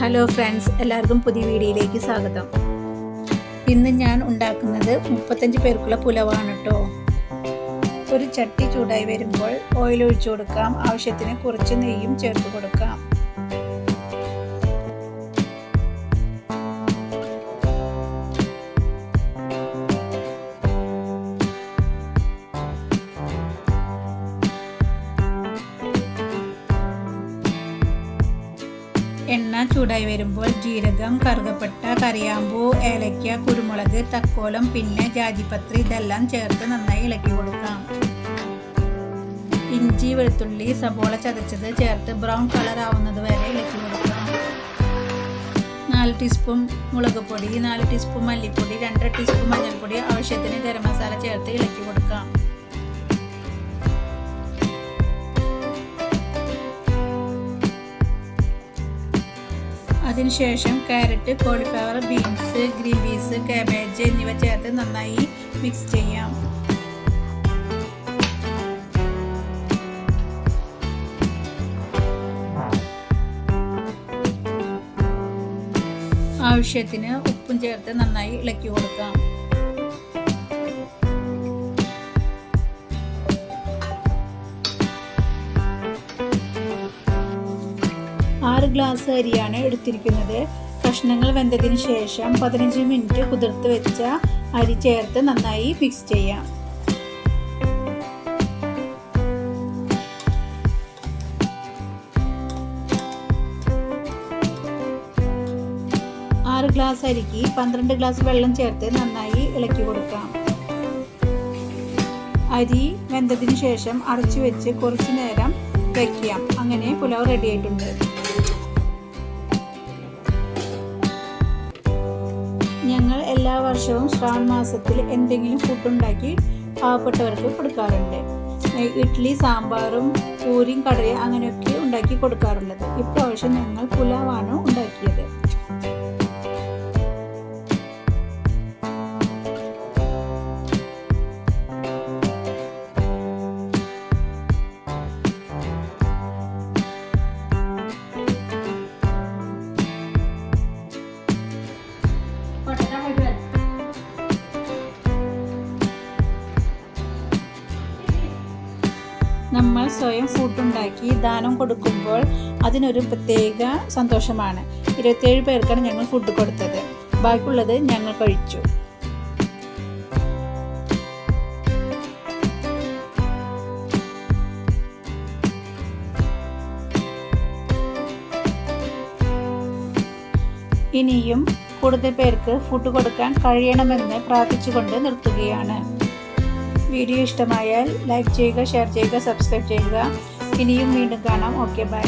Hello friends എല്ലാവർക്കും പുതിയ വീഡിയോയിലേക്ക് സ്വാഗതം. ഇന്ന് ഞാൻ ഉണ്ടാക്കുന്നത് മുപ്പത്തഞ്ച് പേർക്കുള്ള പുലവാണ് കേട്ടോ ഒരു ചട്ടി ചൂടായി വരുമ്പോൾ ഓയിൽ ഒഴിച്ചു കൊടുക്കാം. ആവശ്യത്തിന് കുറച്ച് നെയ്യും ചേർത്ത് കൊടുക്കാം. ചൂടായി വരുമ്പോൾ ജീരകം കറുകപ്പെട്ട കറിയാമ്പൂ ഏലയ്ക്ക കുരുമുളക് തക്കോലം പിന്നെ ജാതിപത്രി ഇതെല്ലാം ചേർത്ത് നന്നായി ഇളക്കി കൊടുക്കാം. ഇഞ്ചി വെളുത്തുള്ളി സബോള ചതച്ചത് ചേർത്ത് ബ്രൗൺ കളർ ആവുന്നത് വരെ ഇളക്കി കൊടുക്കാം. നാല് ടീസ്പൂൺ മുളക് പൊടി നാല് ടീസ്പൂൺ മല്ലിപ്പൊടി രണ്ടര ടീസ്പൂൺ മഞ്ഞൾപ്പൊടി ആവശ്യത്തിന് ഗരം മസാല ചേർത്ത് ഇളക്കി കൊടുക്കാം. അതിനുശേഷം carrot cauliflower beans green peas cabbage എന്നിവ ചേർത്ത് നന്നായി മിക്സ് ചെയ്യാം. ആവശ്യത്തിന് ഉപ്പും ചേർത്ത് നന്നായി ഇളക്കി കൊടുക്കാം. ആറ് ഗ്ലാസ് അരിയാണ് എടുത്തിരിക്കുന്നത്. കഷ്ണങ്ങൾ വെന്തതിന് ശേഷം പതിനഞ്ച് മിനിറ്റ് കുതിർത്ത് വെച്ച അരി ചേർത്ത് നന്നായി മിക്സ് ചെയ്യാം. ആറ് ഗ്ലാസ് അരിക്ക് പന്ത്രണ്ട് ഗ്ലാസ് വെള്ളം ചേർത്ത് നന്നായി ഇളക്കി കൊടുക്കാം. അരി വെന്തതിന് ശേഷം അടച്ചു വെച്ച് കുറച്ചു നേരം വയ്ക്കാം അങ്ങനെ പുലാവ് റെഡി ആയിട്ടുണ്ട്. ഞങ്ങൾ എല്ലാ വർഷവും ശ്രാവൺ മാസത്തിൽ എന്തെങ്കിലും ഫുഡ് ഉണ്ടാക്കി പാവപ്പെട്ടവർക്ക് കൊടുക്കാറുണ്ട്. ഇഡ്ഡലി സാമ്പാറും പൂരിയും കടലയും അങ്ങനെയൊക്കെ ഉണ്ടാക്കി കൊടുക്കാറുള്ളത്. ഇപ്രാവശ്യം ഞങ്ങൾ പുലാവാണ് ഉണ്ടാക്കിയത്. നമ്മൾ സ്വയം ഫുഡുണ്ടാക്കി ദാനം കൊടുക്കുമ്പോൾ അതിനൊരു പ്രത്യേക സന്തോഷമാണ്. ഇരുപത്തേഴ് പേർക്കാണ് ഞങ്ങൾ ഫുഡ് കൊടുത്തത്. ബാക്കിയുള്ളത് ഞങ്ങൾ കഴിച്ചു. ഇനിയും കൂടുതൽ പേർക്ക് ഫുഡ് കൊടുക്കാൻ കഴിയണമെന്ന് പ്രാർത്ഥിച്ചുകൊണ്ട് നിർത്തുകയാണ്. വീഡിയോ ഇഷ്ടമായാൽ ലൈക്ക് ചെയ്യുക ഷെയർ ചെയ്യുക സബ്സ്ക്രൈബ് ചെയ്യുക. ഇനിയും വീണ്ടും കാണാം. Okay bye